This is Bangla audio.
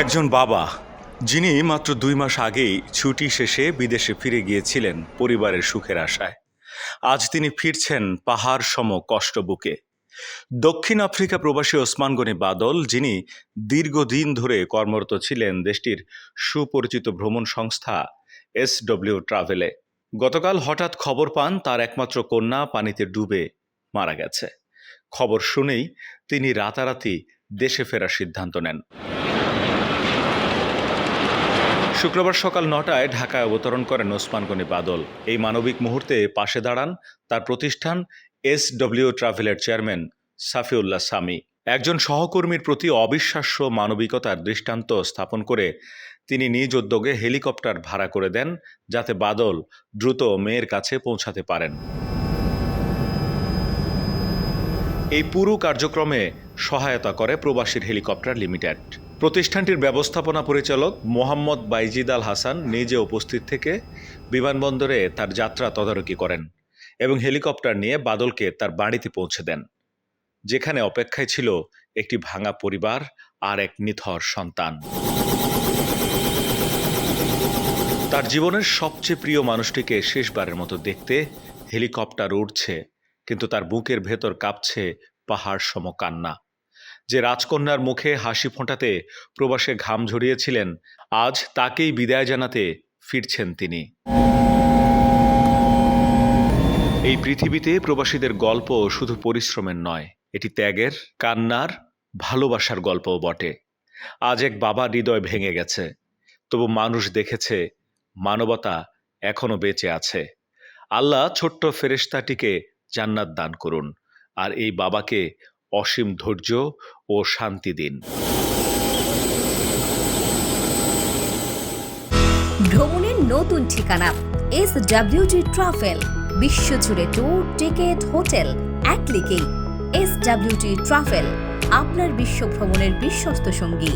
একজন বাবা, যিনি মাত্র দুই মাস আগেই ছুটি শেষে বিদেশে ফিরে গিয়েছিলেন পরিবারের সুখের আশায়। আজ তিনি ফিরছেন পাহাড় সম কষ্ট বুকে। দক্ষিণ আফ্রিকা প্রবাসী ওসমান গনি বাদল, যিনি দীর্ঘদিন ধরে কর্মরত ছিলেন দেশটির সুপরিচিত ভ্রমণ সংস্থা এসডব্লিউ ট্রাভেলে। গতকাল হঠাৎ খবর পান, তার একমাত্র কন্যা পানিতে ডুবে মারা গেছে। খবর শুনেই তিনি রাতারাতি দেশে ফেরার সিদ্ধান্ত নেন। শুক্রবার সকাল নটায় ঢাকায় অবতরণ করেন ওসমান গনি বাদল। এই মানবিক মুহূর্তে পাশে দাঁড়ান তার প্রতিষ্ঠান এস ডব্লিউ ট্রাভেলের চেয়ারম্যান সাফিউল্লাহ সামি। একজন সহকর্মীর প্রতি অবিশ্বাস্য মানবিকতার দৃষ্টান্ত স্থাপন করে তিনি নিজ উদ্যোগে হেলিকপ্টার ভাড়া করে দেন যাতে বাদল দ্রুত মেয়ের কাছে পৌঁছাতে পারেন। এই পুরো কার্যক্রমে সহায়তা করে প্রবাসীর হেলিকপ্টার লিমিটেড। প্রতিষ্ঠানটির ব্যবস্থাপনা পরিচালক মোহাম্মদ বাইজিদ আল হাসান নিজে উপস্থিত থেকে বিমানবন্দরে তার যাত্রা তদারকি করেন এবং হেলিকপ্টার নিয়ে বাদলকে তার বাড়িতে পৌঁছে দেন, যেখানে অপেক্ষায় ছিল একটি ভাঙা পরিবার আর এক নিথর সন্তান। তার জীবনের সবচেয়ে প্রিয় মানুষটিকে শেষবারের মতো দেখতে হেলিকপ্টার উড়ছে কিন্তু তার বুকের ভেতর কাঁপছে পাহাড় সম কান্না যে রাজকন্যার মুখে হাসি ফোঁটাতে প্রবাসে ঘাম ঝরিয়েছিলেন, আজ তাকেই বিদায় জানাতে ফিরছেন তিনি। এই পৃথিবীতে প্রবাসীদের গল্প শুধু পরিশ্রমের নয়, এটি ত্যাগের, কান্নার, ভালোবাসার গল্পও বটে। আজ এক বাবার হৃদয় ভেঙে গেছে, তবু মানুষ দেখেছে মানবতা এখনও বেঁচে আছে। আল্লাহ ছোট্ট ফেরেশতাটিকে জান্নাত দান করুন। আর এই বাবাকে অসীম ধৈর্য ও শান্তি দিন। ভ্রমণের নতুন ঠিকানা এস ডাব্লিউটি ট্রাভেল বিশ্বজুড়ে ট্যুর টিকেট হোটেল এক ক্লিকেই এস ডাব্লিউটি ট্রাভেল আপনার বিশ্ব ভ্রমণের বিশ্বস্ত সঙ্গী।